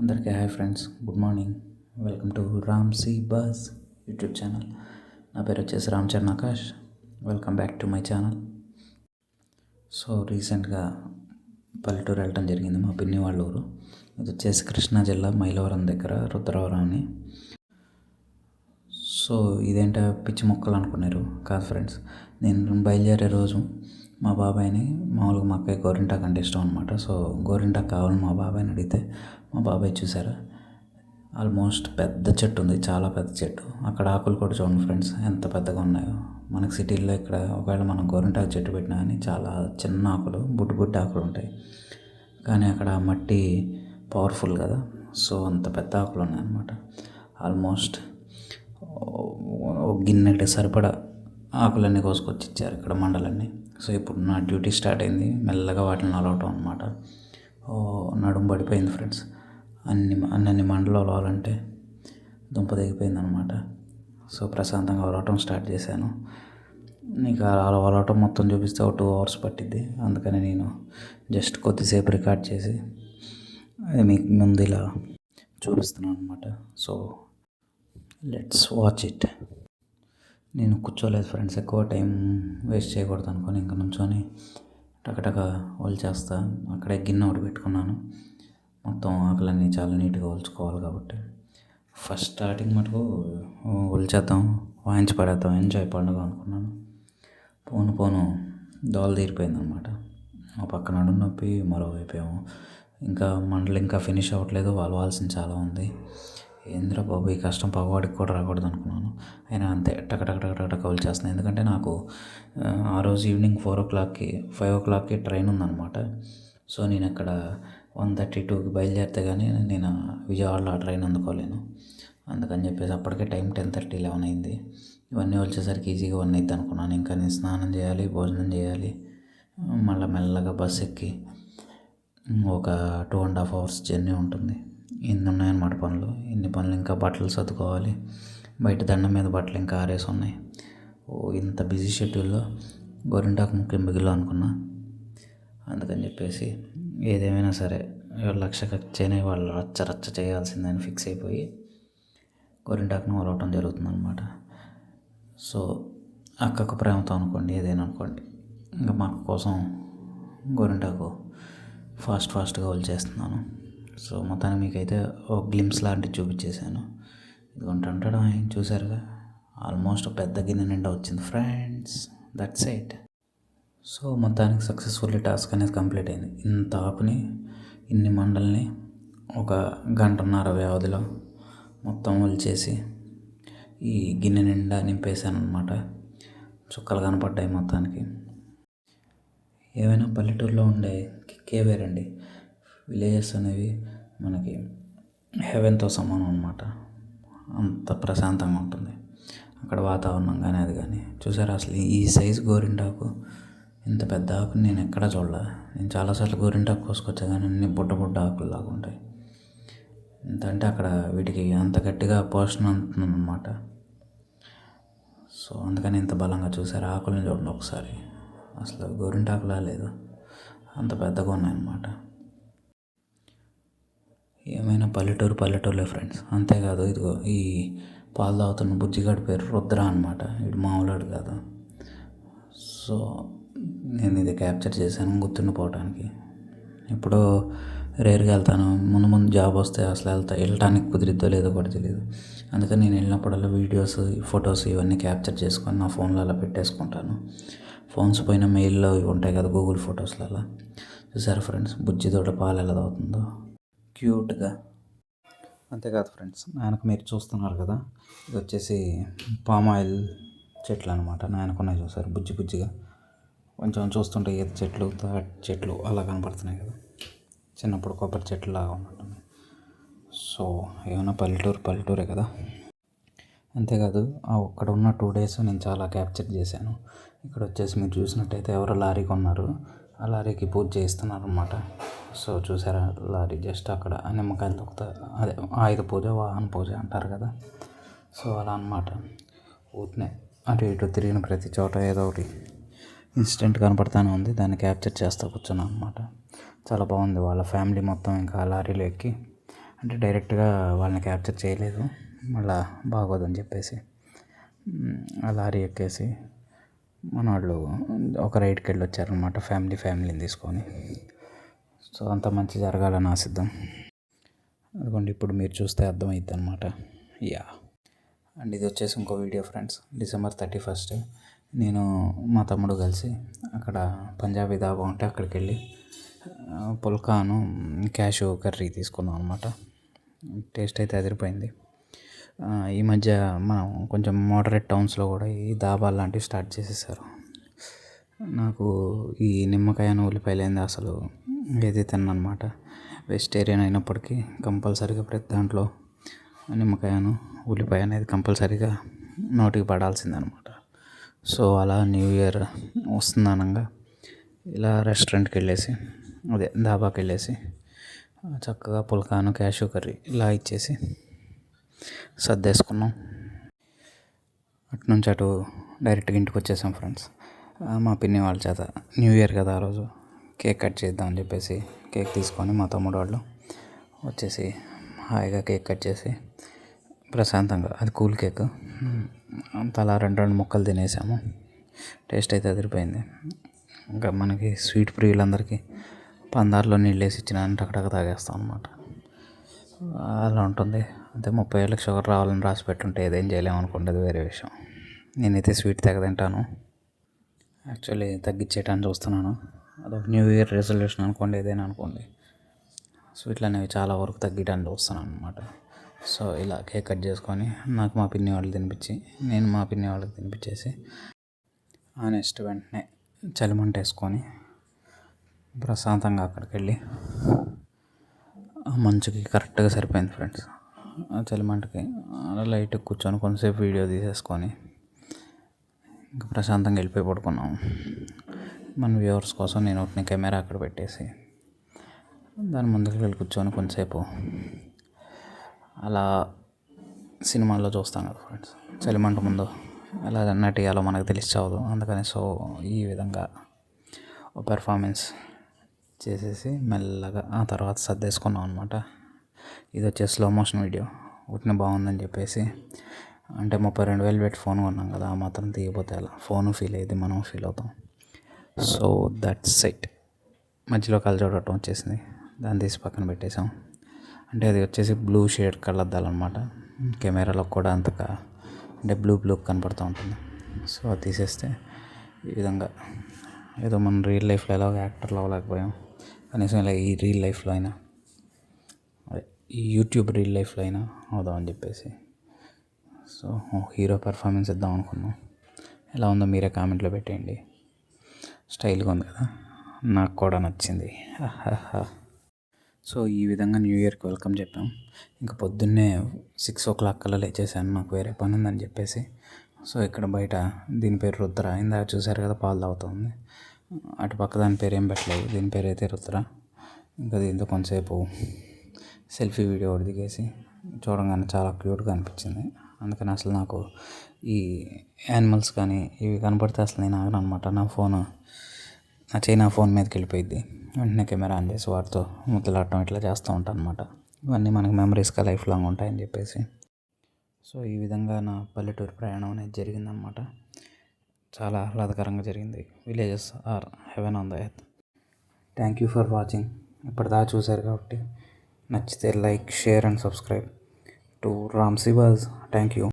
అందరికీ hi friends good morning. Welcome to Ram C బాస్ YouTube channel. నా పేరు వచ్చేసి Ram Charan Akash. Welcome back to my channel. So రీసెంట్గా పల్లెటూరు వెళ్ళటం జరిగింది మా పిన్ని వాళ్ళ ఊరు. ఇది వచ్చేసి కృష్ణా జిల్లా మైలవరం దగ్గర రుద్రవరం అని. సో ఇదేంటో పిచ్చి మొక్కలు అనుకున్నారు. కాదు ఫ్రెండ్స్ నేను బయలుదేరే రోజు మా బాబాయ్ని మామూలుగా మా అక్కయ్య గోరింటాకు అంటే ఇష్టం అనమాట సో గోరింటాకు కావాలని మా బాబాయ్ని అడిగితే మా బాబాయ్ చూసారా? ఆల్మోస్ట్ పెద్ద చెట్టు ఉంది చాలా పెద్ద చెట్టు. అక్కడ ఆకులు కూడా చూడండి ఫ్రెండ్స్ ఎంత పెద్దగా ఉన్నాయో. మనకి సిటీల్లో ఇక్కడ ఒకవేళ మనం గోరింటాకు చెట్టు పెట్టినా కానీ చాలా చిన్న ఆకులు బుడ్డు బుడ్డు ఆకులు ఉంటాయి. కానీ అక్కడ మట్టి పవర్ఫుల్ కదా. సో అంత పెద్ద ఆకులు ఉన్నాయన్నమాట. ఆల్మోస్ట్ ఒక గిన్నెకి సరిపడా ఆకులన్నీ కోసుకొచ్చి ఇచ్చారు ఇక్కడ మండలన్నీ. సో ఇప్పుడు నా డ్యూటీ స్టార్ట్ అయింది. మెల్లగా వాటిని అలవటం అనమాట నడుము పడిపోయింది ఫ్రెండ్స్. అన్ని అన్ని మండలు అలవాలంటే దుంప దిగిపోయింది అనమాట సో ప్రశాంతంగా అలవటం స్టార్ట్ చేశాను. నీకు అలా అలవటం మొత్తం చూపిస్తే ఒక టూ అవర్స్ పట్టిద్ది. అందుకని నేను జస్ట్ కొద్దిసేపు రికార్డ్ చేసి అది మీకు ముందు ఇలా చూపిస్తున్నాను అనమాట సో లెట్స్ వాచ్ ఇట్. నేను కూర్చోలేదు ఫ్రెండ్స్ ఎక్కువ టైం వేస్ట్ చేయకూడదు అనుకొని ఇంకా నుంచొని టకటక చేస్తా. అక్కడే గిన్నె ఒకటి పెట్టుకున్నాను. మొత్తం ఆకులన్నీ చాలా నీట్గా ఒలుచుకోవాలి కాబట్టి. ఫస్ట్ స్టార్టింగ్ మటుకు ఒలిచేద్దాం వాయించి పడేద్దాం ఎంజాయ్ పండుగ అనుకున్నాను. పోను పోను దోల తీరిపోయింది అనమాట మా పక్క నడు నొప్పి మరోవైపు ఏమో ఇంకా మండలు ఇంకా ఫినిష్ అవ్వట్లేదు వాళ్ళవాల్సిన చాలా ఉంది. ఏంద్రా బాబు ఈ కష్టం పగవాడికి కూడా రాకూడదు అనుకున్నాను. అయినా అంతే టక టక టక టక కౌలు చేస్తున్నాను ఎందుకంటే నాకు ఆ రోజు ఈవినింగ్ ఫోర్ ఓ క్లాక్కి ఫైవ్ ఓ క్లాక్కి ట్రైన్ ఉందన్నమాట. సో నేను అక్కడ వన్ థర్టీ టూకి బయలుదేరితే కానీ నేను విజయవాడలో ఆ ట్రైన్ అందుకోలేను. అందుకని చెప్పేసి అప్పటికే టైం టెన్ థర్టీ లెవెన్ అయింది. ఇవన్నీ వచ్చేసరికి ఈజీగా వన్ అవుతుంది అనుకున్నాను. ఇంకా నేను స్నానం చేయాలి భోజనం చేయాలి. మళ్ళీ మెల్లగా బస్ ఎక్కి ఒక two and half hours journey ఉంటుంది. ఇన్ని ఉన్నాయన్నమాట పనులు. ఇన్ని పనులు ఇంకా బట్టలు సర్దుకోవాలి. బయట దండం మీద బట్టలు ఇంకా ఆరేసి ఉన్నాయి. ఓ ఇంత బిజీ షెడ్యూల్లో గోరింటాకు ముఖ్యం మిగిలి అనుకున్నా. అందుకని చెప్పేసి ఏదేమైనా సరే లక్ష ఖర్చైనా వాళ్ళు రచ్చ రచ్చ చేయాల్సిందని ఫిక్స్ అయిపోయి గోరింటాకును వలవటం జరుగుతుంది అనమాట సో అక్కకు ప్రేమతో అనుకోండి ఏదైనా అనుకోండి. ఇంకా మా కోసం గోరింటాకు ఫాస్ట్ ఫాస్ట్గా చేస్తున్నాను. సో మొత్తానికి మీకైతే ఒక గ్లిమ్స్ లాంటివి చూపించేశాను. ఇదిగోంటే అంటాడు ఆయన చూసారుగా ఆల్మోస్ట్ పెద్ద గిన్నె నిండా వచ్చింది. ఫ్రెండ్స్ దట్స్ ఎయిట్ సో మొత్తానికి సక్సెస్ఫుల్లీ టాస్క్ అనేది కంప్లీట్ అయింది. ఇంత ఆకుని ఇన్ని మండల్ని ఒక గంటన్నర వ్యవధిలో మొత్తం వలిచేసి ఈ గిన్నె నిండా నింపేశాను అనమాట చుక్కలు కనపడ్డాయి మొత్తానికి. ఏమైనా పల్లెటూరులో ఉండే కిక్కే వేరండి విలేజెస్ అనేవి మనకి హెవెన్తో సమానం అనమాట అంత ప్రశాంతంగా ఉంటుంది. అక్కడ వాతావరణం కానీ అది కానీ. చూసారా అసలు ఈ సైజు గోరింటాకు? ఇంత పెద్ద ఆకుని నేను ఎక్కడ చూడలే. నేను చాలాసార్లు గోరింటాకు కోసుకొచ్చా కానీ అన్ని బుడ్డ బుడ్డ ఆకులు లాగా ఉంటాయి. ఎంత అంటే అక్కడ వీటికి అంత గట్టిగా పోషణ అందుతుందన్నమాట సో అందుకని ఇంత బలంగా చూసారు ఆకులను చూడండి ఒకసారి. అసలు గోరింటాకులా లేదు. అంత పెద్దగా ఉన్నాయన్నమాట. ఏమైనా పల్లెటూరు పల్లెటూరులే ఫ్రెండ్స్ అంతేకాదు ఇదిగో ఈ పాలు తాగుతున్న బుజ్జిగాడి పేరు రుద్ర అనమాట ఇటు మామూలుడు కాదు. సో నేను ఇది క్యాప్చర్ చేశాను గుర్తుండిపోవటానికి. ఇప్పుడు రేరుగా వెళ్తాను. ముందు ముందు జాబ్ వస్తే అసలు వెళ్తా. వెళ్ళటానికి కుదిరిద్దో లేదో కూడా తెలియదు అందుకని నేను వెళ్ళినప్పుడల్లా వీడియోస్ ఫొటోస్ ఇవన్నీ క్యాప్చర్ చేసుకొని నా ఫోన్లో అలా పెట్టేసుకుంటాను. ఫోన్స్ పోయిన మెయిల్లో ఇవి ఉంటాయి కదా గూగుల్ ఫొటోస్లలో చూసారా ఫ్రెండ్స్ బుజ్జి తోట పాలు ఎలా అవుతుందో క్యూట్గా. అంతేకాదు ఫ్రెండ్స్ నాయనకు మీరు చూస్తున్నారు కదా ఇది వచ్చేసి పామ్ ఆయిల్ చెట్లు అనమాట నాయనకున్నాయి చూసారు బుజ్జి బుజ్జిగా. కొంచెం చూస్తుంటే ఈత చెట్లు తాటి చెట్లు అలా కనపడుతున్నాయి కదా. చిన్నప్పుడు కొబ్బరి చెట్లు లాగా ఉన్నట్టు సో ఏమైనా పల్లెటూరు పల్లెటూరే కదా. అంతేకాదు ఆ ఒక్కడ ఉన్న టూ డేస్ నేను చాలా క్యాప్చర్ చేశాను. ఇక్కడ వచ్చేసి మీరు చూసినట్టయితే ఎవరో లారీ కొన్నారు. ఆ లారీకి పూజ చేస్తున్నారు అనమాట సో చూసారా లారీ జస్ట్ అక్కడ నిమ్మకాయలు తొక్కుతారు అదే ఆయుధ పూజ వాహన పూజ అంటారు కదా. సో అలా అనమాట ఊరినే అటు ఇటు తిరిగిన ప్రతి చోట ఏదో ఒకటి ఇన్సిడెంట్ కనపడతానే ఉంది. దాన్ని క్యాప్చర్ చేస్తూ కూర్చున్నాను అనమాట చాలా బాగుంది. వాళ్ళ ఫ్యామిలీ మొత్తం ఇంకా లారీలో ఎక్కి అంటే డైరెక్ట్గా వాళ్ళని క్యాప్చర్ చేయలేదు. మళ్ళా బాగోదని చెప్పేసి ఆ లారీ ఎక్కేసి మన వాళ్ళు ఒక రైడ్కి వెళ్ళి వచ్చారనమాట ఫ్యామిలీ ఫ్యామిలీని తీసుకొని. సో అంత మంచి జరగాలని ఆశిద్దాం. అదిగోండి ఇప్పుడు మీరు చూస్తే అర్థమైద్ది అనమాట యా. అండ్ ఇది వచ్చేసి ఇంకో video friends. December thirty first. నేను మా తమ్ముడు కలిసి అక్కడ పంజాబీ దాబా ఉంటే అక్కడికి వెళ్ళి పుల్కాను క్యాష్ కర్రీ తీసుకున్నాం అనమాట టేస్ట్ అయితే అదిరిపోయింది. ఈ మధ్య మనం కొంచెం మోడరేట్ టౌన్స్లో కూడా ఈ దాబాలు లాంటివి స్టార్ట్ చేసేసారు. నాకు ఈ నిమ్మకాయను ఉల్లిపాయలు అసలు ఏది తిన్నమాట వెజిటేరియన్ అయినప్పటికీ కంపల్సరీగా ప్రతి దాంట్లో నిమ్మకాయను ఉల్లిపాయ అనేది కంపల్సరీగా నోటికి పడాల్సిందనమాట. సో అలా న్యూ ఇయర్ వస్తుందనగా ఇలా రెస్టారెంట్కి వెళ్ళేసి అదే దాబాకి వెళ్ళేసి చక్కగా పుల్కాను క్యాషు కర్రీ ఇలా ఇచ్చేసి సర్దేసుకున్నాం. అటు నుంచి అటు డైరెక్ట్గా ఇంటికి వచ్చేసాం ఫ్రెండ్స్. మా పిన్ని వాళ్ళ చేత న్యూ ఇయర్ కదా ఆ రోజు. కేక్ కట్ చేద్దామని చెప్పేసి కేక్ తీసుకొని మా తమ్ముడు వాళ్ళు వచ్చేసి హాయిగా కేక్ కట్ చేసి ప్రశాంతంగా అది కూల్ కేక్. తలా రెండు రెండు ముక్కలు తినేసాము. టేస్ట్ అయితే అదిరిపోయింది. ఇంకా మనకి స్వీట్ ప్రియులందరికీ పందార్లో నీళ్ళు వేసి ఇచ్చిన టకటక తాగేస్తాం అనమాట అలా ఉంటుంది. అంతే ముప్పై ఏళ్ళకి షుగర్ రావాలని రాసి పెట్టుంటే ఏదేం చేయలేము అనుకోండి అది వేరే విషయం. నేనైతే స్వీట్ తెగ తింటాను. యాక్చువల్లీ తగ్గించేయటాన్ని చూస్తున్నాను. అదొక న్యూ ఇయర్ రెజల్యూషన్ అనుకోండి ఏదైనా అనుకోండి. స్వీట్లు అనేవి చాలా వరకు తగ్గించడానికి చూస్తున్నాను అనమాట సో ఇలా కేక్ కట్ చేసుకొని నాకు మా పిన్ని వాళ్ళకి తినిపించి నేను మా పిన్ని వాళ్ళకి తినిపించేసి ఆ నెక్స్ట్ వెంటనే చలిమంట వేసుకొని ప్రశాంతంగా అక్కడికి వెళ్ళి మంచుకి కరెక్ట్గా సరిపోయింది ఫ్రెండ్స్. ఆ చలిమంటకి అలా లైట్గా కూర్చొని కొంతసేపు వీడియో తీసేసుకొని ఇంకా ప్రశాంతంగా వెళ్ళిపోయి పడుకున్నాం. మన వ్యూవర్స్ కోసం నేను ఒకటి కెమెరా అక్కడ పెట్టేసి దాని ముందుకు వెళ్ళి కూర్చొని కొంతసేపు అలా సినిమాల్లో చూస్తాం కదా ఫ్రెండ్స్. చలిమంట ముందు ఎలా నటియాలో మనకు తెలిసి చావదు. అందుకని సో ఈ విధంగా ఓ పెర్ఫార్మెన్స్ చేసేసి మెల్లగా ఆ తర్వాత సర్దేసుకున్నాం అనమాట ఇది వచ్చేసి స్లో మోషన్ వీడియో ఉట్టిన బాగుందని చెప్పేసి అంటే ముప్పై రెండు వేలు పెట్టి ఫోన్ కొన్నాం కదా ఆ మాత్రం తీయపోతే అలా ఫోను ఫీల్ అయ్యింది మనం ఫీల్ అవుతాం. సో దట్స్ సెట్ మధ్యలో కలజోడటం వచ్చేసింది. దాన్ని తీసి పక్కన పెట్టేసాం అంటే అది వచ్చేసి బ్లూ షేడ్ కళ్ళద్దాలన్నమాట కెమెరాలో కూడా అంతగా అంటే బ్లూ బ్లూ కనపడుతూ ఉంటుంది. సో అది తీసేస్తే ఈ విధంగా. ఏదో మనం రియల్ లైఫ్లో ఎలా యాక్టర్లు అవ్వలేకపోయాం కనీసం ఇలా ఈ రీల్ లైఫ్లో అయినా ఈ యూట్యూబ్ రీల్ లైఫ్లో అయినా అవుదామని చెప్పేసి. సో హీరో పెర్ఫార్మెన్స్ ఇద్దాం అనుకున్నాం. ఎలా ఉందో మీరే కామెంట్లో పెట్టేయండి. స్టైల్గా ఉంది కదా నాకు కూడా నచ్చింది. సో ఈ విధంగా న్యూ ఇయర్కి వెల్కమ్ చెప్పాం. ఇంకా పొద్దున్నే సిక్స్ ఓ క్లాక్ కల్లా లేచేసాను నాకు వేరే పని ఉందని చెప్పేసి. సో ఇక్కడ బయట దీని పేరు రుద్ర ఇందాక చూసారు కదా పాలు తాగుతుంది. అటు పక్క దాని పేరు ఏం పెట్టలేదు. దీని పేరు అయితే రుద్ర. ఇంకా దీంతో కొంతసేపు సెల్ఫీ వీడియో ఒకటి దిగేసి చూడగానే చాలా క్యూట్గా అనిపించింది. అందుకని అసలు నాకు ఈ యానిమల్స్ కానీ ఇవి కనపడితే అసలు నేను ఆగను అనమాట నా ఫోన్ నా చేయి నా ఫోన్ మీదకి వెళ్ళిపోయింది వెంటనే కెమెరా ఆన్ చేసి వాటితో ముద్దలాడటం ఇట్లా చేస్తూ ఉంటాను అనమాట ఇవన్నీ మనకు మెమరీస్గా లైఫ్ లాంగ్ ఉంటాయని చెప్పేసి. సో ఈ విధంగా నా పల్లెటూరు ప్రయాణం అనేది జరిగిందనమాట చాలా ఆహ్లాదకరంగా జరిగింది. Villages are heaven on the earth. Thank you for watching. ఇప్పటిదాకా చూశారు కాబట్టి నచ్చితే like share and subscribe to Ram Sivaj thank you.